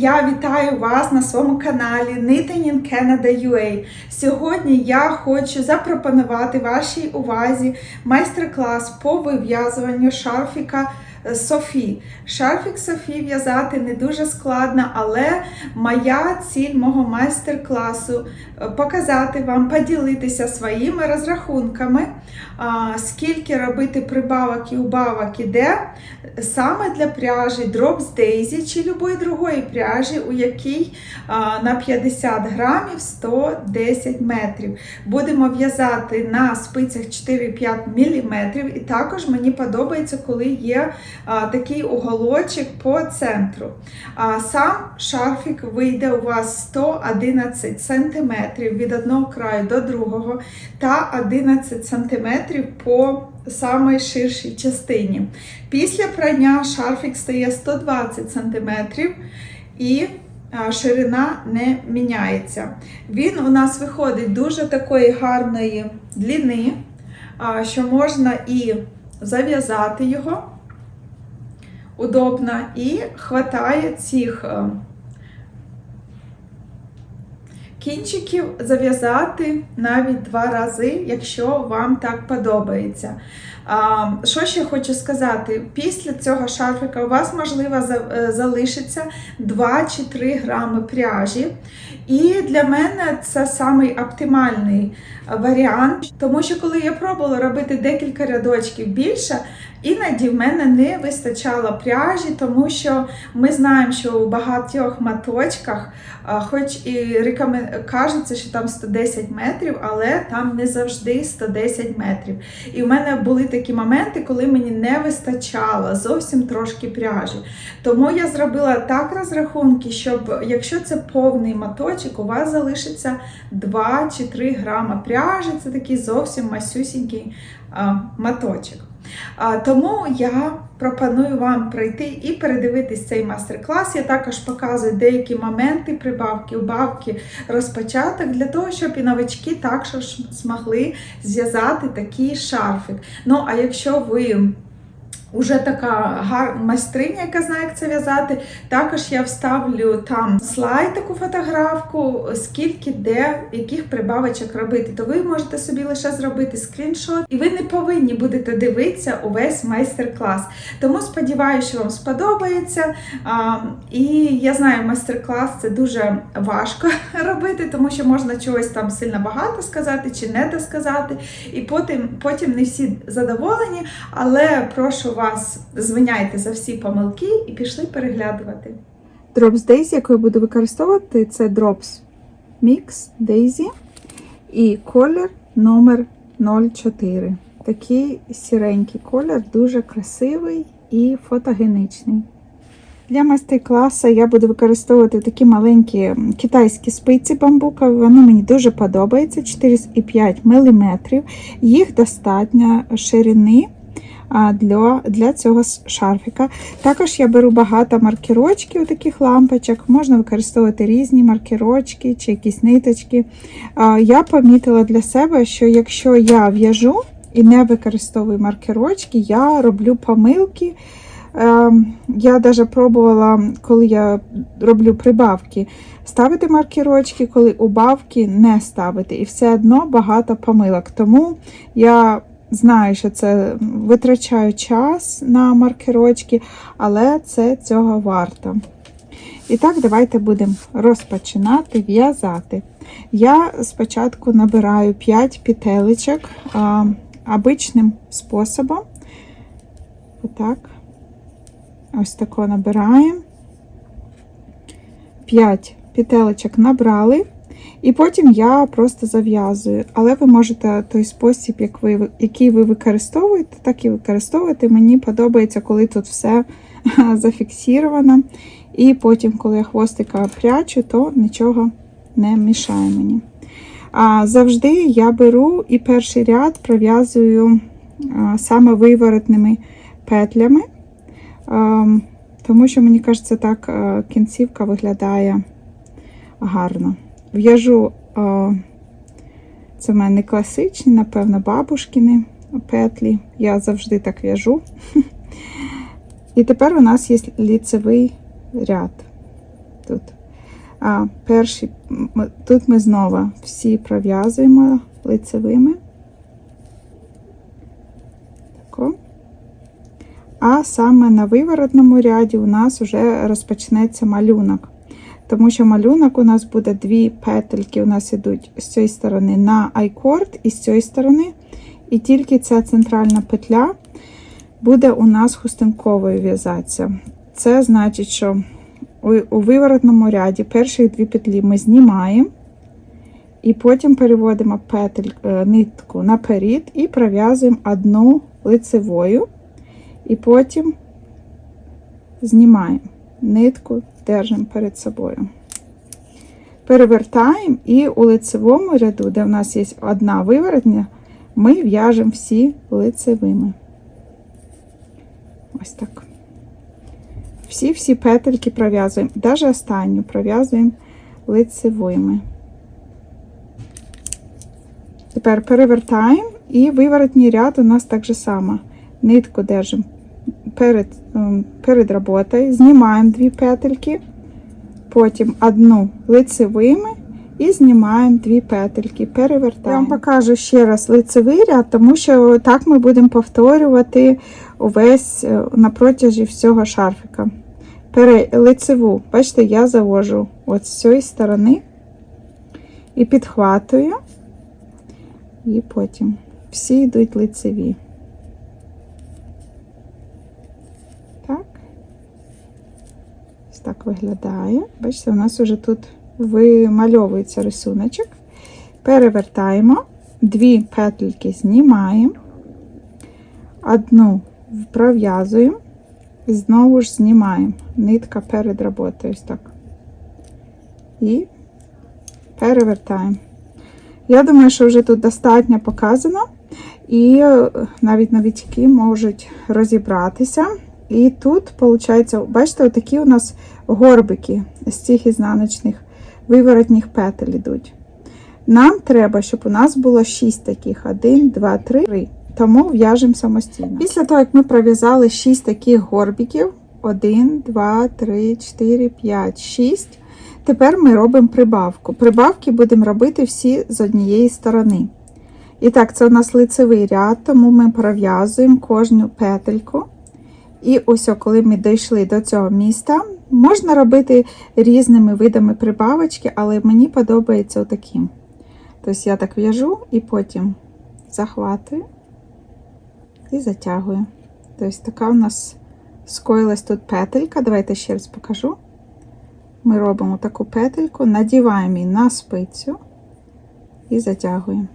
Я вітаю вас на своєму каналі Knitting in Canada UA. Сьогодні я хочу запропонувати вашій увазі майстер-клас по вив'язуванню шарфіка Софі. Шарфік Софі в'язати не дуже складно, але моя ціль мого майстер-класу е, показати вам, поділитися своїми розрахунками, скільки робити прибавок і убавок іде саме для пряжі Drops Daisy чи любої другої пряжі, у якій на 50 грамів 110 метрів. Будемо в'язати на спицях 4-5 мм, і також мені подобається, коли є такий уголочок по центру. Сам шарфік вийде у вас 111 см від одного краю до другого та 11 см по самій ширшій частині. Після прання шарфік стає 120 см і ширина не міняється. Він у нас виходить дуже такої гарної длини, що можна і зав'язати його удобно, і хватає цих е, кінчиків зав'язати навіть два рази, якщо вам так подобається. Що ще хочу сказати? Після цього шарфика у вас, можливо, е, залишиться 2 чи 3 грами пряжі. І для мене це самий оптимальний варіант, тому що коли я пробувала робити декілька рядочків більше, іноді в мене не вистачало пряжі, тому що ми знаємо, що у багатьох маточках, хоч і рекомен... кажеться, що там 110 метрів, але там не завжди 110 метрів. І в мене були такі моменти, коли мені не вистачало зовсім трошки пряжі. Тому я зробила так розрахунки, щоб якщо це повний маточок, у вас залишиться 2 чи 3 грама пряжі, це такий зовсім масюсінький маточок. Тому я пропоную вам прийти і передивитись цей майстер-клас. Я також показую деякі моменти, прибавки, убавки, розпочаток для того, щоб і новачки також змогли зв'язати такий шарфик. Ну, а якщо ви Уже така майстриня, яка знає, як це в'язати. Також я вставлю там слайд, таку фотографку, скільки де, яких прибавочок робити. То ви можете собі лише зробити скріншот, і ви не повинні будете дивитися увесь майстер-клас. Тому сподіваюся, що вам сподобається. А, і я знаю, майстер-клас це дуже важко робити, тому що можна чогось там сильно багато сказати чи не досказати. І потім, потім не всі задоволені, але прошу вас, звиняйте за всі помилки і пішли переглядувати. Drops Daisy, яку я буду використовувати, це Drops Mix Daisy і колір номер 04. Такий сіренький колір, дуже красивий і фотогенічний. Для майстер-класу я буду використовувати такі маленькі китайські спиці бамбукові. Вони мені дуже подобаються 4,5 мм. Їх достатньо ширини для, для цього шарфіка. Також я беру багато маркерочків, таких лампочок. Можна використовувати різні маркерочки чи якісь ниточки. Я помітила для себе, що якщо я в'яжу і не використовую маркерочки, я роблю помилки. Ем, Я навіть пробувала, коли я роблю прибавки, ставити маркерочки, коли убавки не ставити. І все одно багато помилок. Тому я знаю, що це витрачаю час на маркерочки, але це цього варто. І так, давайте будемо розпочинати в'язати. Я спочатку набираю 5 петелечок а, обичним способом. Отак. Ось тако набираємо. 5 петелечок набрали. І потім я просто зав'язую. Але ви можете той спосіб, як ви, який ви використовуєте, так і використовувати. Мені подобається, коли тут все зафіксировано. І потім, коли я хвостика прячу, то нічого не мішає мені. А завжди я беру і перший ряд пров'язую саме виворотними петлями, тому що, мені кажеться, так кінцівка виглядає гарно. В'яжу, це в мене класичні, напевно, бабушкини петлі. Я завжди так в'яжу. І тепер у нас є ліцевий ряд тут. А перший, м- тут ми знову всі пров'язуємо лицевими. Тако. А саме на виворотному ряді у нас вже розпочнеться малюнок. Тому що малюнок у нас буде дві петельки, у нас йдуть з цієї сторони на айкорд і з цієї сторони. І тільки ця центральна петля буде у нас хустинковою в'язатися. Це значить, що у, виворотному ряді перші дві петлі ми знімаємо, і потім переводимо петель, е, нитку наперед і пров'язуємо одну лицевою, і потім знімаємо нитку, держимо перед собою. Перевертаємо і у лицевому ряду, де в нас є одна виворотня, ми в'яжемо всі лицевими. Ось так. Всі-всі петельки пров'язуємо, навіть останню пров'язуємо лицевими. Тепер перевертаємо і виворотній ряд у нас так же само. Нитку держимо перед, ем, перед роботою, знімаємо дві петельки, потім одну лицевими і знімаємо дві петельки, перевертаємо. Я вам покажу ще раз лицевий ряд, тому що так ми будемо повторювати увесь е, на всього шарфика. Пере, лицеву, бачите, я завожу от з цієї сторони і підхватую, і потім всі йдуть лицеві. Так. Ось так виглядає. Бачите, у нас вже тут вимальовується рисуночок. Перевертаємо, дві петельки знімаємо, одну пров'язуємо і знову ж знімаємо. Нитка перед роботою. Ось так. І перевертаємо. Я думаю, що вже тут достатньо показано, і е, навіть новички можуть розібратися. І тут, виходить, бачите, отакі у нас горбики з цих ізнаночних виворотніх петель йдуть. Нам треба, щоб у нас було 6 таких: 1, 2, 3. Тому в'яжемо самостійно. Після того, як ми пров'язали 6 таких горбиків: 1, 2, 3, 4, 5, 6. Тепер ми робимо прибавку. Прибавки будемо робити всі з однієї сторони. І так, це у нас лицевий ряд, тому ми пров'язуємо кожну петельку. І ось, коли ми дійшли до цього міста, можна робити різними видами прибавочки, але мені подобається отаким. Тобто я так в'яжу і потім захватую і затягую. Тобто така у нас скоїлась тут петелька. Давайте ще раз покажу. Ми робимо таку петельку, надіваємо її на спицю і затягуємо.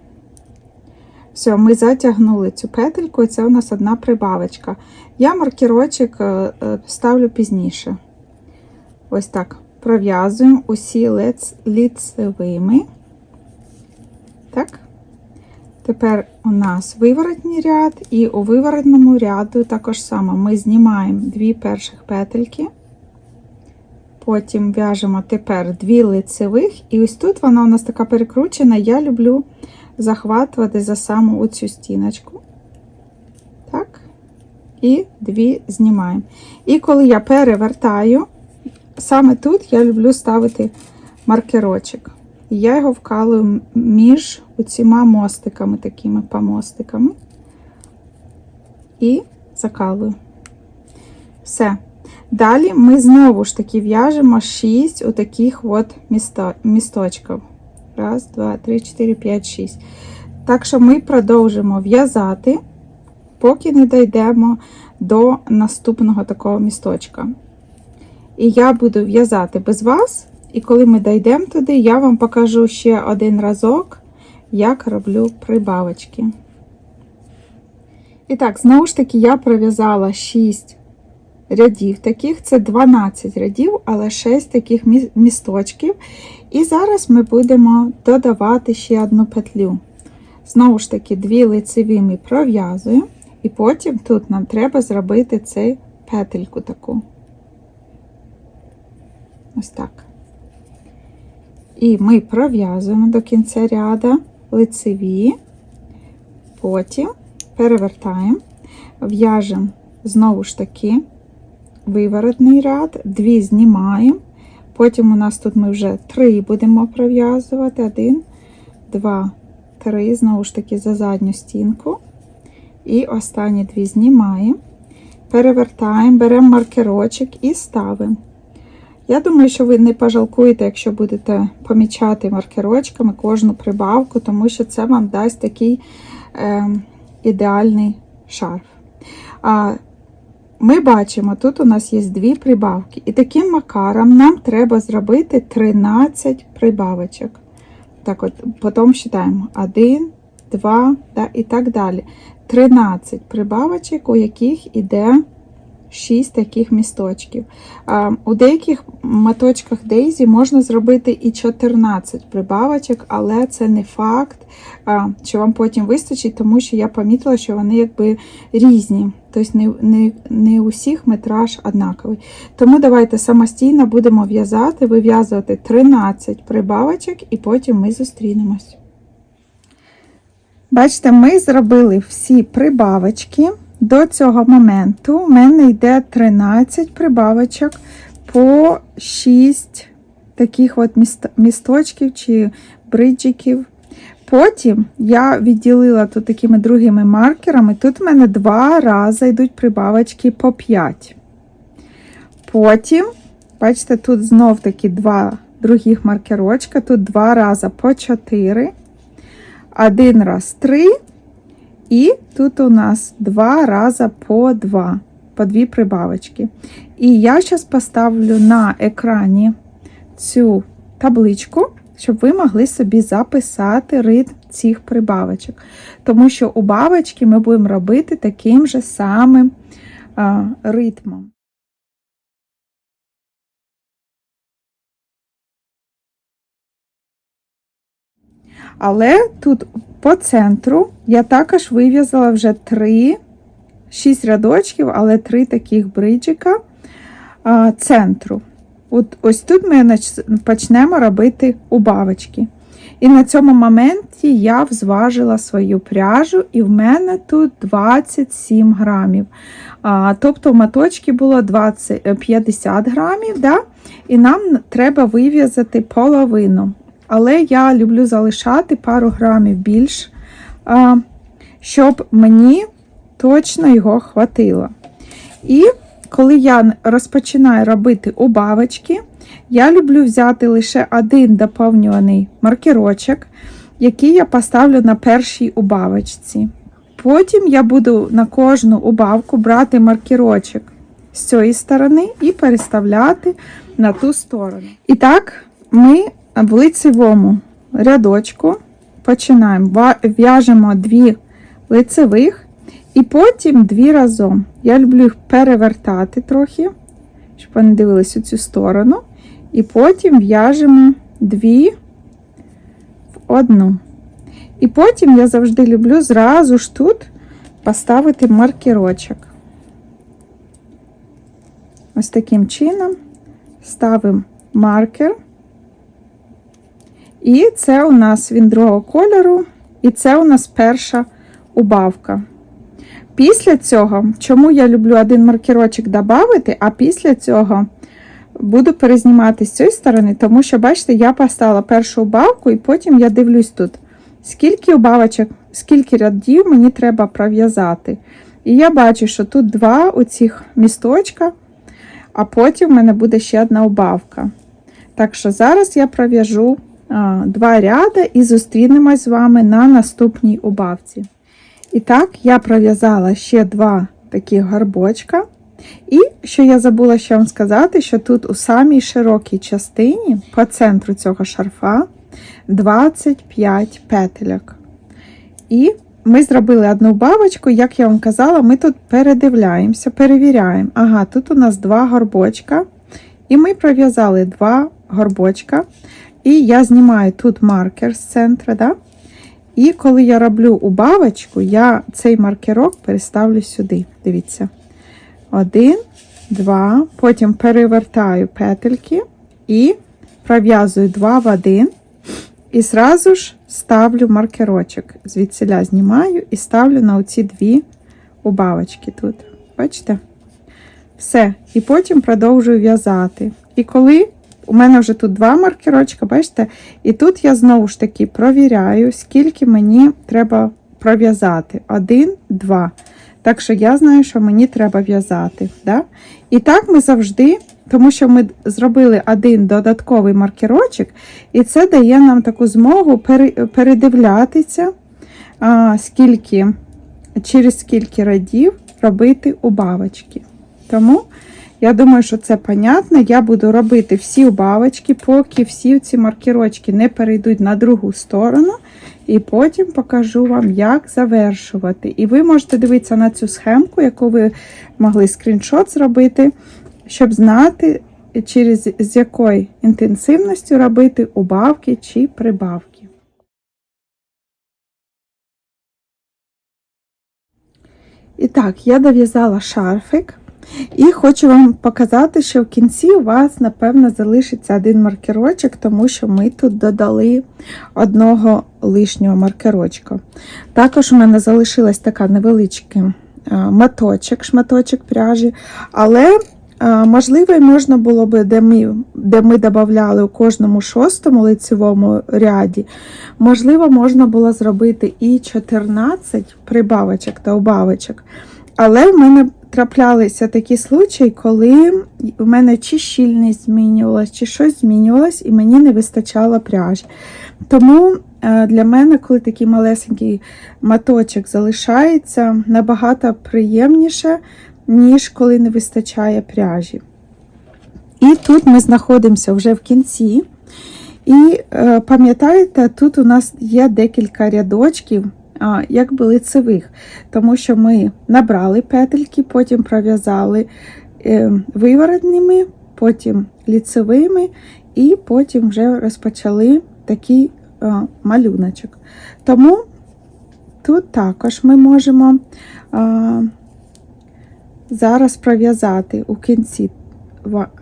Все, ми затягнули цю петельку, і це у нас одна прибавочка. Я маркерочок е, е, ставлю пізніше. Ось так. Пров'язуємо усі ліцевими. Так. Тепер у нас виворотній ряд, і у виворотному ряду також само ми знімаємо дві перших петельки. Потім в'яжемо тепер дві лицевих, і ось тут вона у нас така перекручена. Я люблю захватувати за саму оцю стіночку. Так. І дві знімаємо. І коли я перевертаю, саме тут я люблю ставити маркерочок. І я його вкалую між оціма мостиками, такими помостиками. І закалую. Все. Далі ми знову ж таки в'яжемо 6 отаких от місто, місточків. Раз, два, три, чотири, п'ять, шість. Так що ми продовжимо в'язати, поки не дійдемо до наступного такого місточка. І я буду в'язати без вас, і коли ми дійдемо туди, я вам покажу ще один разок, як роблю прибавочки. І так, знову ж таки, я пров'язала 6 рядів таких, це 12 рядів, але 6 таких місточків. І зараз ми будемо додавати ще одну петлю. Знову ж таки, дві лицеві ми пров'язуємо, і потім тут нам треба зробити цей петельку таку. Ось так. І ми пров'язуємо до кінця ряда лицеві, потім перевертаємо, в'яжемо знову ж таки виворотний ряд, дві знімаємо. Потім у нас тут ми вже три будемо пров'язувати. Один, два, три, знову ж таки, за задню стінку. І останні дві знімаємо, перевертаємо, беремо маркерочок і ставимо. Я думаю, що ви не пожалкуєте, якщо будете помічати маркерочками кожну прибавку, тому що це вам дасть такий е, ідеальний шарф. А ми бачимо, тут у нас є дві прибавки, і таким макаром нам треба зробити 13 прибавочок. Так от, потім вважаємо 1, 2 да, і так далі. 13 прибавочок, у яких іде 6 таких місточків. У деяких моточках Дейзі можна зробити і 14 прибавочок, але це не факт, що вам потім вистачить, тому що я помітила, що вони якби різні. Тобто не, не, не у всіх метраж однаковий. Тому давайте самостійно будемо в'язати, вив'язувати 13 прибавочок і потім ми зустрінемось. Бачите, ми зробили всі прибавочки. До цього моменту в мене йде 13 прибавочок по 6 таких от місточків чи бриджиків. Потім я відділила тут такими другими маркерами. Тут в мене два рази йдуть прибавочки по 5. Потім, бачите, тут знов таки два других маркерочка, тут два рази по 4, один раз 3. І тут у нас два рази по два, по дві прибавочки. І я зараз поставлю на екрані цю табличку, щоб ви могли собі записати ритм цих прибавочок. Тому що у бабочки ми будемо робити таким же самим а, ритмом. Але тут по центру я також вив'язала вже три, 6 рядочків, але три таких бриджика центру. От ось тут ми почнемо робити убавочки. І на цьому моменті я взважила свою пряжу, і в мене тут 27 грамів. А, тобто в моточці було 20, е, 50 грамів, да? і нам треба вив'язати половину. Але я люблю залишати пару грамів більш, щоб мені точно його хватило. І коли я розпочинаю робити убавочки, я люблю взяти лише один доповнюваний маркерочок, який я поставлю на першій убавочці. Потім я буду на кожну убавку брати маркерочок з цієї сторони і переставляти на ту сторону. І так, ми в лицевому рядочку починаємо, в'яжемо дві лицевих і потім дві разом. Я люблю їх перевертати трохи, щоб вони дивились у цю сторону. І потім в'яжемо дві в одну. І потім я завжди люблю зразу ж тут поставити маркерочок. Ось таким чином ставимо маркер. І це у нас він другого кольору, і це у нас перша убавка. Після цього, чому я люблю один маркерочок додати, а після цього буду перезнімати з цієї сторони, тому що, бачите, я поставила першу убавку, і потім я дивлюсь тут, скільки убавочок, скільки рядів мені треба пров'язати. І я бачу, що тут два оцих місточка, а потім в мене буде ще одна убавка. Так що зараз я пров'яжу два ряди і зустрінемось з вами на наступній убавці. І так, я пров'язала ще два такі горбочка. І що я забула ще вам сказати, що тут у самій широкій частині по центру цього шарфа 25 петельок. І ми зробили одну бабочку, як я вам казала, ми тут передивляємося, перевіряємо. Ага, тут у нас два горбочка. І ми пров'язали два горбочка. І я знімаю тут маркер з центру. Да? І коли я роблю убавочку, я цей маркерок переставлю сюди. Дивіться. Один, два. Потім перевертаю петельки і пров'язую два в один. І зразу ж ставлю маркерочок. Звідсіля знімаю і ставлю на оці дві убавочки тут. Бачите? Все. І потім продовжую в'язати. І коли у мене вже тут два маркерочка, бачите? І тут я знову ж таки провіряю, скільки мені треба пров'язати. Один, два. Так що я знаю, що мені треба в'язати. Да? І так ми завжди, тому що ми зробили один додатковий маркерочок, і це дає нам таку змогу передивлятися, скільки, через скільки радів робити убавочки. Тому я думаю, що це понятно. Я буду робити всі убавочки, поки всі ці маркерочки не перейдуть на другу сторону. І потім покажу вам, як завершувати. І ви можете дивитися на цю схемку, яку ви могли скріншот зробити, щоб знати, через з якою інтенсивністю робити убавки чи прибавки. І так, я дов'язала шарфик. І хочу вам показати, що в кінці у вас, напевно, залишиться один маркерочок, тому що ми тут додали одного лишнього маркерочка. Також у мене залишилась така невеличкий е, моточок, шматочок пряжі, але е, можливо, можна було би, де ми, де ми додавали у кожному шостому лицевому ряді, можливо, можна було зробити і 14 прибавочок та убавочок. Але в мене траплялися такі случаї, коли в мене чи щільність змінювалась, чи щось змінювалось, і мені не вистачало пряжі. Тому е, для мене, коли такий малесенький маточок залишається, набагато приємніше, ніж коли не вистачає пряжі. І тут ми знаходимося вже в кінці. І е, пам'ятаєте, тут у нас є декілька рядочків, якби лицевих, тому що ми набрали петельки, потім пров'язали е, виворотними, потім ліцевими, і потім вже розпочали такий малюночок. Тому тут також ми можемо зараз пров'язати у кінці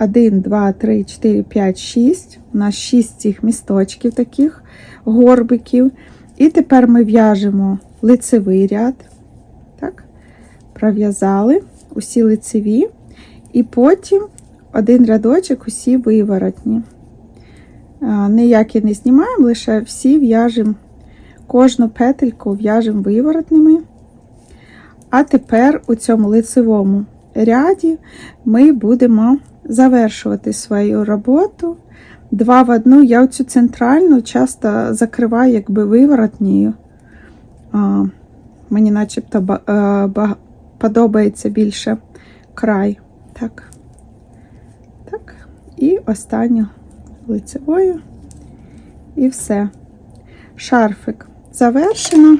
1, 2, 3, 4, 5, 6. У нас 6 цих місточків таких горбиків. І тепер ми в'яжемо лицевий ряд, так, пров'язали усі лицеві, і потім один рядочок, усі виворотні. Ніякі не знімаємо, лише всі в'яжемо, кожну петельку в'яжемо виворотними. А тепер у цьому лицевому ряді ми будемо завершувати свою роботу. Два в одну. Я оцю центральну часто закриваю якби виворотнію. А, Мені начебто ба- е, ба- подобається більше край. Так. Так. І останню лицевою. І все. Шарфик завершено.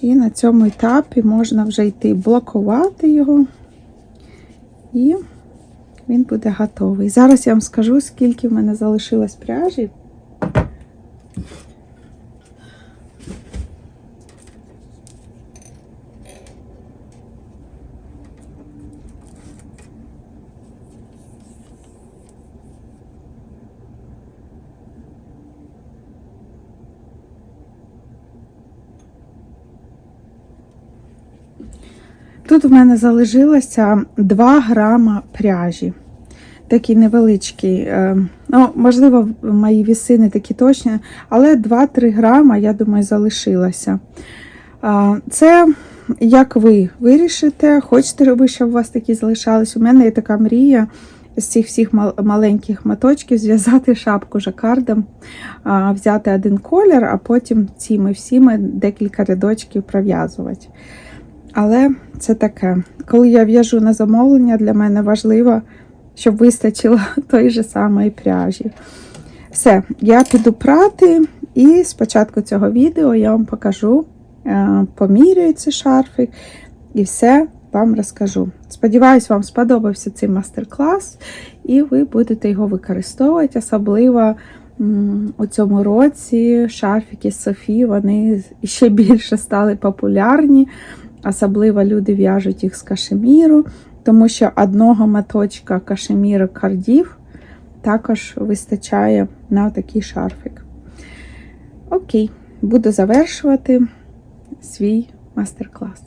І на цьому етапі можна вже йти блокувати його. І він буде готовий. Зараз я вам скажу, скільки в мене залишилось пряжі. Тут в мене залишилося 2 грама пряжі. Такий невеличкий. е, Ну, можливо, мої віси не такі точні, але 2-3 грама, я думаю, залишилося. Це як ви вирішите, хочете робити, щоб у вас такі залишались. У мене є така мрія з цих всіх маленьких моточків зв'язати шапку жакардом, взяти один колір, а потім цими всіми декілька рядочків пров'язувати. Але це таке. Коли я в'яжу на замовлення, для мене важливо, щоб вистачило той же самої пряжі. Все, я піду прати, і з початку цього відео я вам покажу, е, поміряю цей шарфик і все вам розкажу. Сподіваюсь, вам сподобався цей мастер-клас, і ви будете його використовувати, особливо у цьому році шарфики з Софі вони ще більше стали популярні. Особливо люди в'яжуть їх з кашеміру, тому що одного маточка кашеміру кардів також вистачає на такий шарфик. Окей, буду завершувати свій мастер-клас.